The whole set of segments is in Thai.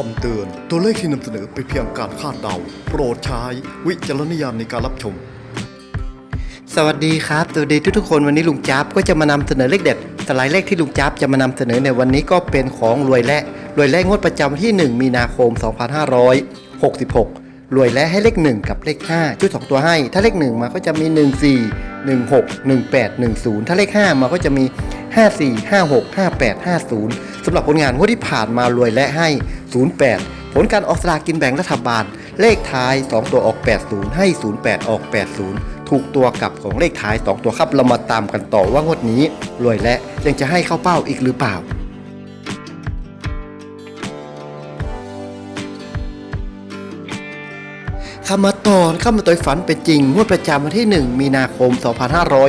คำเตือน ตัวเลขที่นำเสนอเป็นเพียงการคาดเดา โปรดใช้วิจารณญาณในการรับชม สวัสดีครับสวัสดีทุกๆคนวันนี้ลุงจับก็จะมานำเสนอเลขเด็ดสไลด์เลขที่ลุงจับจะมานำเสนอในวันนี้ก็เป็นของรวยและรวยและงวดประจำที่ 1 มีนาคม 2566 รวยและให้เลข 1 กับเลข 5 ชุด 2 ตัวให้ ถ้าเลข 1 มาก็จะมี 1 4 1 6 1 8 1 0 ถ้าเลข 5 มาก็จะมี 5 4 5 6 5 8 5 0สำหรับผลงานงวดที่ผ่านมารวยและให้ 08 ผลการออกสลากกินแบ่งรัฐบาล เลขท้าย 2 ตัวออก 80 ให้ 08 ออก 80 ถูกตัวกลับของเลขท้าย 2 ตัวครับเรามาตามกันต่อว่างวดนี้ รวยและยังจะให้เข้าเป้าอีกหรือเปล่าคำมาตอนข้ามาตัวฝันเป็นจริงงวดประจำวันที่ 1 มีนาคม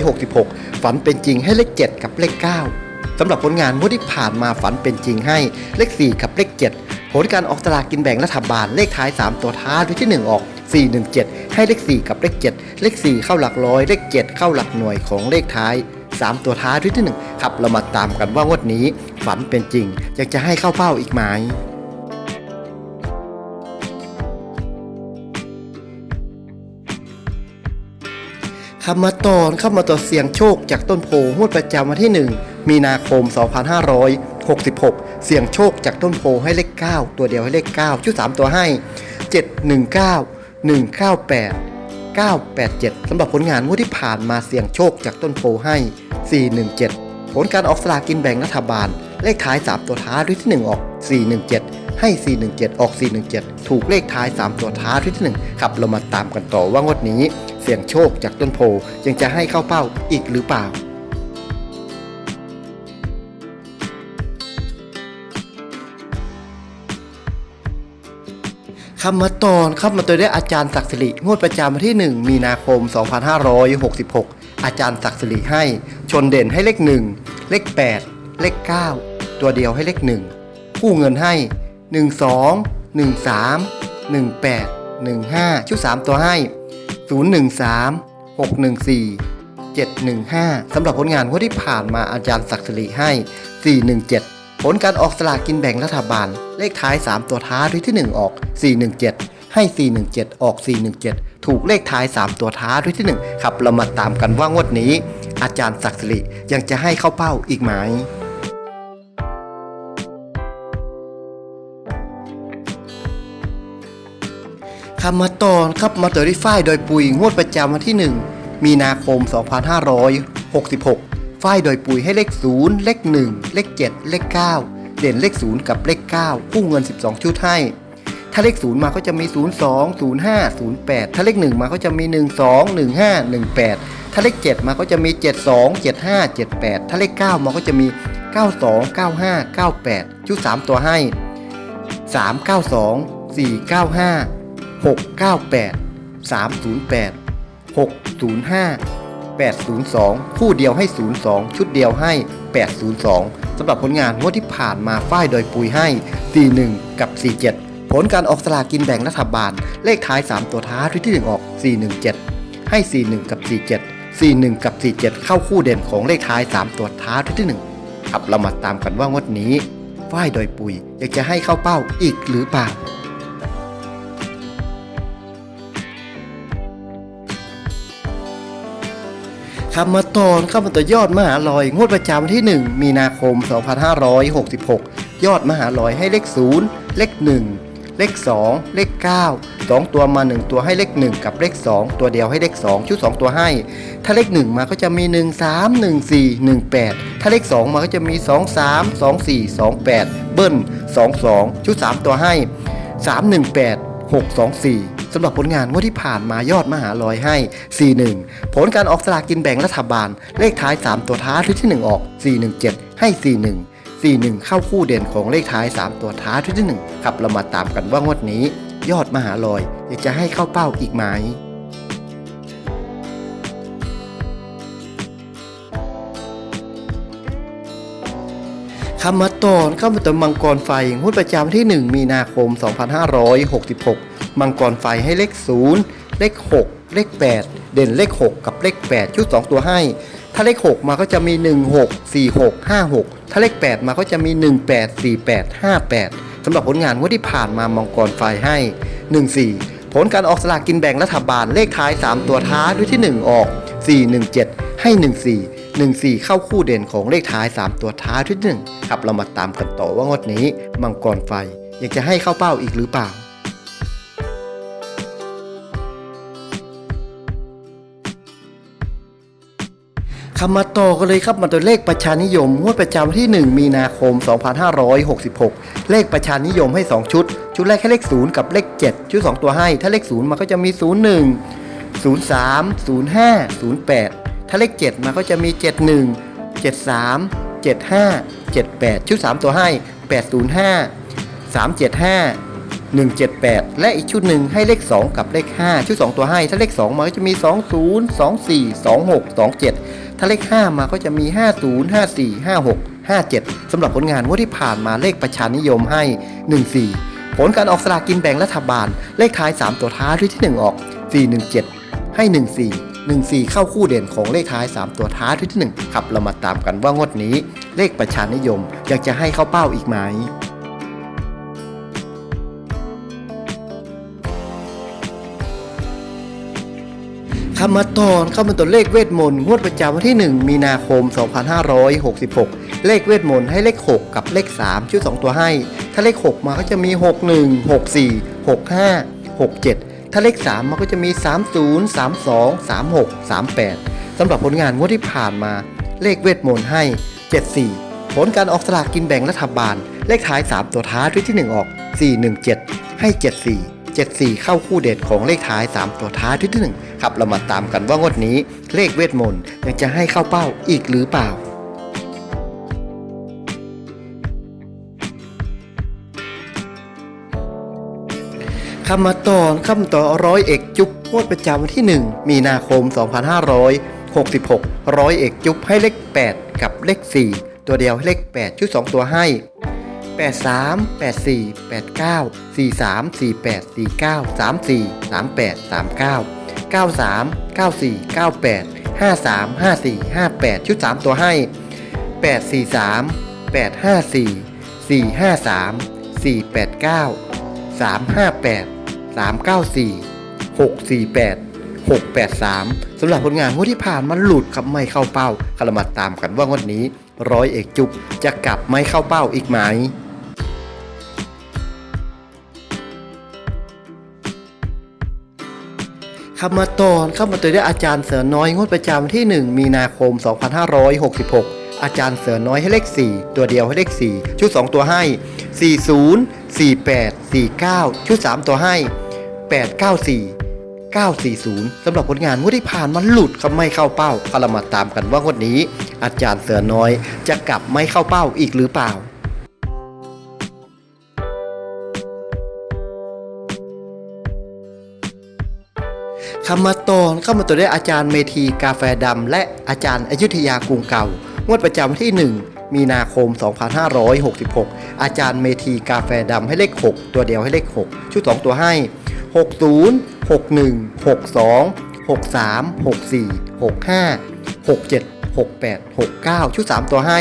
2566 ฝันเป็นจริงให้เลข 7 กับเลข 9 สำหรับผลงานงวดที่ผ่านมาฝันเป็นจริงให้เลข 4 กับเลข 7 ผลการออกสลากกินแบ่งรัฐบาลเลขท้าย 3 ตัวท้ายด้วยที่ 1 ออก 417 ให้เลข 4 กับเลข 7 เลข 4 เข้าหลักร้อย เลข 7 เข้าหลักหน่วยของเลขท้าย 3 ตัวท้ายด้วยที่1ครับเรามาตามกันว่างวดนี้ฝันเป็นจริง อยากจะให้เข้าเป้าอีกไหมคำมาตอนเข้ามาต่อเสียงโชคจากต้นโพงวดประจำวันที่ 1 มีนาคม 2566 เสี่ยงโชคจากต้นโพให้เลข 9 ตัวเดียวให้เลข 9 ชุด 3 ตัวให้ 719 198 987สำหรับผลงานงวดที่ผ่านมาเสี่ยงโชคจากต้นโพให้ 417 ผลการออกสลากินแบ่งรัฐบาล เลขท้าย 3 ตัวท้ายด้วยที่ 1 ออก 417 ให้ 417 ออก 417 ถูกเลขท้าย 3 ตัวท้ายด้วยที่1ครับเรามาตามกันต่อว่างวดนี้ เสี่ยงโชคจากต้นโพยังจะให้เข้าเป้าอีกหรือเปล่า คำมาตอนคำมาตัวได้อาจารย์ศักดิ์สิริงวดประจำวันที่ 1 มีนาคม 2566 อาจารย์ศักดิ์สิริให้ ชนเด่นให้เลข 1 เลข 8 เลข 9 ตัวเดียวให้เลข 1 คู่เงินให้ 12 13 18 15 ชุด 3 ตัวให้ 013 614 715สำหรับผลงานงวดที่ผ่านมาอาจารย์ศักดิ์สิริให้ 417 ผลการออกสลากกินแบ่งรัฐบาล เลขท้าย 3 ตัวท้ายด้วยที่ 1 ออก 417 ให้ 417 ออก 417 ถูกเลขท้าย 3 ตัวท้ายด้วยที่ 1 ครับเรามาตามกันว่างวดนี้ อาจารย์ศักดิ์สิริยังจะให้เข้าเป้าอีกไหมคำมาตอนครับมาเตอรี่ฝ้ายโดยปุยงวดประจำวันที่ 1 มีนาคม 2566 ฝ้ายโดยปุ๋ยให้เลข 0 เลข 1 เลข 7 เลข 9 เด่นเลข 0 กับเลข 9 คู่เงิน 12 ชุดให้ ถ้าเลข 0 มาก็จะมี 0 2 0 5 0 8 ถ้าเลข 1 มาก็จะมี 1 2 1 5 1 8 ถ้าเลข 7 มาก็จะมี 7 2 7 5 7 8 ถ้าเลข 9 มาก็จะมี 92 95 98 ชุด 3 ตัวให้ 392 495 698 308 605 802 คู่เดียวให้ 02 ชุดเดียวให้ 802 สำหรับผลงานงวดที่ผ่านมาฝ้ายโดยปุยให้ 41 กับ 47 ผลการออกสลากกินแบ่งรัฐบาล เลขท้าย 3 ตัวท้ายที่ 1 ออก 417 ให้ 41 กับ 47 41 กับ 47 เข้าคู่เด่นของเลขท้าย 3 ตัวท้ายที่ 1 ครับเรามาตามกันว่างวดนี้ฝ้ายโดยปุยอยากจะให้เข้าเป้าอีกหรือเปล่า คำมาต่อนข้ามาต่อยอดมหาลอย งวดประจำวันที่ 1 มีนาคม 2566 ยอดมหาลอยให้เลข 0 เลข 1 เลข 2 เลข 9 2 ตัวมา 1 ตัวให้เลข 1 กับเลข 2 ตัวเดียวให้เลข 2 ชุด 2 ตัวให้ ถ้าเลข 1 มาก็จะมี 1 3 1 4 1 8 ถ้าเลข 2 มาก็จะมี 2 3 2 4 2 8 เบิ้ล 2 2 ชุด 3 ตัวให้ 3 1 8 6 2 4 สำหรับผลงานงวดที่ผ่านมายอดมหาลอยให้ 41 ผลการออกสลากกินแบ่งรัฐบาล เลขท้าย 3 ตัวท้ายที่ 1 ออก 417 ให้ 41 41 เข้าคู่เด่นของเลขท้าย 3 ตัวท้ายที่ 1 ครับเรามาตามกันว่างวดนี้ ยอดมหาลอยอยากจะให้เข้าเป้าอีกไหมคำมาตอนเข้ามาตอนมังกรไฟงวดประจำที่ 1 มีนาคม 2566 มังกรไฟให้เลข 0 เลข 6 เลข 8 เด่นเลข 6 กับเลข 8 ชุด 2 ตัวให้ ถ้าเลข 6 มาก็จะมี 1 6 4 6 5 6 ถ้าเลข 8 มาก็จะมี 1 8 4 8 5 8สำหรับผลงานงวดที่ผ่านมามังกรไฟให้ 14 ผลการออกสลากกินแบ่งรัฐบาลเลขท้าย 3 ตัวท้าด้วยที่ 1 ออก 417 ให้ 14 14 เข้าคู่เด่นของเลขท้าย 3 ตัวท้าด้วยที่1ครับเรามาตามกันต่อว่างวดนี้ มังกรไฟอยากจะให้เข้าเป้าอีกหรือเปล่า คำมาต่อกันเลยครับมาตัวเลขประชานิยมงวดประจำวันที่ 1 มีนาคม 2566 เลขประชานิยมให้ 2 ชุด ชุดแรกให้เลข 0 กับเลข 7 ชุด 2 ตัวให้ ถ้าเลข 0มาก็จะมี 01 03 05 08 ถ้าเลข 7มาก็จะมี 71 73 75 78 ชุด 3 ตัวให้ 805 375 178 และอีกชุดหนึ่งให้เลข 2 กับเลข 5 ชุด 2 ตัวให้ ถ้าเลข 2มาก็จะมี 20 24 26 27 ถ้าเลข 5 มาก็จะมี 50 54 56 57สำหรับผลงานงวดที่ผ่านมาเลขประชานิยมให้ 14 ผลการออกสลากกินแบ่งรัฐบาล เลขท้าย 3 ตัวท้ายที่ 1 ออก 417 ให้ 14 14 เข้าคู่เด่นของเลขท้าย 3 ตัวท้ายที่ 1 ครับเรามาตามกันว่างวดนี้ เลขประชานิยมอยากจะให้เข้าเป้าอีกไหม คำมาตอนเข้ามาตัวเลขเวทมนต์งวดประจำวันที่ 1 มีนาคม 2566 เลขเวทมนต์ให้เลข 6 กับเลข 3 ชุด 2 ตัวให้ ถ้าเลข 6 มาก็จะมี 61 64 65 67 ถ้าเลข 3 มาก็จะมี 30 32 36 38 สำหรับผลงานงวดที่ผ่านมา เลขเวทมนต์ให้ 74 ผลการออกสลากกินแบ่งรัฐบาล เลขท้าย 3 ตัวท้ายที่ 1 ออก 417 ให้ 74 74 เข้าคู่เด่นของเลขท้าย 3 ตัวท้ายที่ 1 ครับเรามาตามกันว่างวดนี้เลขเวทมนต์ยังจะให้เข้าเป้าอีกหรือเปล่าคำมาตอนคำต่อร้อยเอกจุ๊บงวดประจำวันที่ 1 มีนาคม 2566 ร้อยเอกจุ๊บให้เลข 8 กับเลข 4 ตัวเดียวให้เลข 8 ชุด 2 ตัวให้ 83 84 89 43 48 49 34 38 39 93 94 98 53 54 58 ชุด 3 ตัวให้ 843 854 453 489 358 394 648 683สำหรับผลงานงวดที่ผ่านมันหลุดครับไม่เข้าเป้าคารมาตามกันว่างวดนี้ร้อยเอกจุบจะกลับไม่เข้าเป้าอีกไหม คำมาตอนเข้ามาตัวได้อาจารย์เสือน้อยงวดประจำที่ 1 มีนาคม 2566 อาจารย์เสือน้อยให้เลข 4 ตัวเดียวให้เลข 4 ชุด 2 ตัวให้ 40 48 49 ชุด 3 ตัวให้ 894 940สำหรับผลงานงวดที่ผ่านมันหลุดครับไม่เข้าเป้าเรามาตามกันว่างวดนี้ อาจารย์เสือน้อยจะกลับไม่เข้าเป้าอีกหรือเปล่า คำมาตอนเข้ามาตัวได้อาจารย์เมธีกาแฟดำและอาจารย์อยุธยากรุงเก่างวดประจำวันที่ 1 มีนาคม 2566 อาจารย์เมธีกาแฟดำให้เลข 6 ตัวเดียวให้เลข 6 ชุด 2 ตัวให้ 60 61 62 63 64 65 67 68 69 ชุด 3 ตัวให้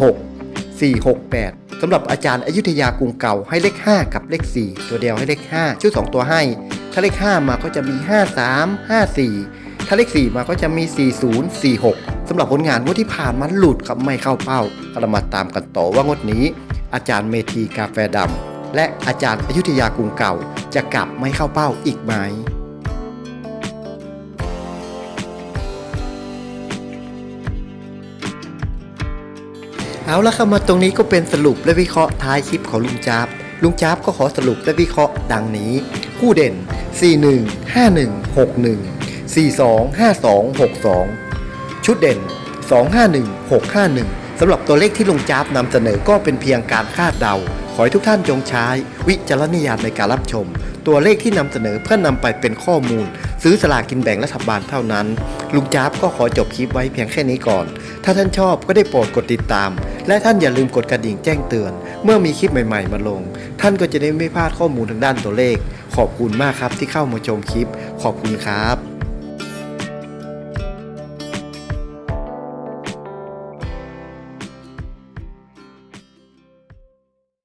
246 468สำหรับอาจารย์อยุธยากรุงเก่าให้เลข 5 กับเลข 4 ตัวเดียวให้เลข 5 ชุด 2 ตัวให้ ถ้าเลข 5 มาก็จะมี 53 54 ถ้าเลข 4 มาก็จะมี 40 46สำหรับผลงานงวดที่ผ่านมันหลุดครับไม่เข้าเป้าเรามาตามกันต่อว่างวดนี้ อาจารย์เมธีกาแฟดำและอาจารย์อยุธยากรุงเก่า จะกลับไม่เข้าเป้าอีกไหมเอาละครับมาตรงนี้ก็เป็นสรุปและวิเคราะห์ท้ายคลิปของลุงจ๊าบลุงจ๊าบก็ขอสรุปและวิเคราะห์ดังนี้ คู่เด่น 41 51 61 42 52 62 ชุดเด่น 251 651 สำหรับตัวเลขที่ลุงจ๊าบนำเสนอก็เป็นเพียงการคาดเดา ขอให้ทุกท่านจงใช้ วิจารณญาณในการรับชม ตัวเลขที่นำเสนอเพื่อนนำไปเป็นข้อมูล ซื้อสลากกินแบ่งรัฐบาลเท่านั้น ลุงจ๊าบก็ขอจบคลิปไว้เพียงแค่นี้ก่อน ถ้าท่านชอบก็ได้โปรดกดติดตาม และท่านอย่าลืมกดกระดิ่งแจ้งเตือน เมื่อมีคลิปใหม่ๆมาลง ท่านก็จะได้ไม่พลาดข้อมูลทางด้านตัวเลข ขอบคุณมากครับที่เข้ามาชมคลิป ขอบคุณครับ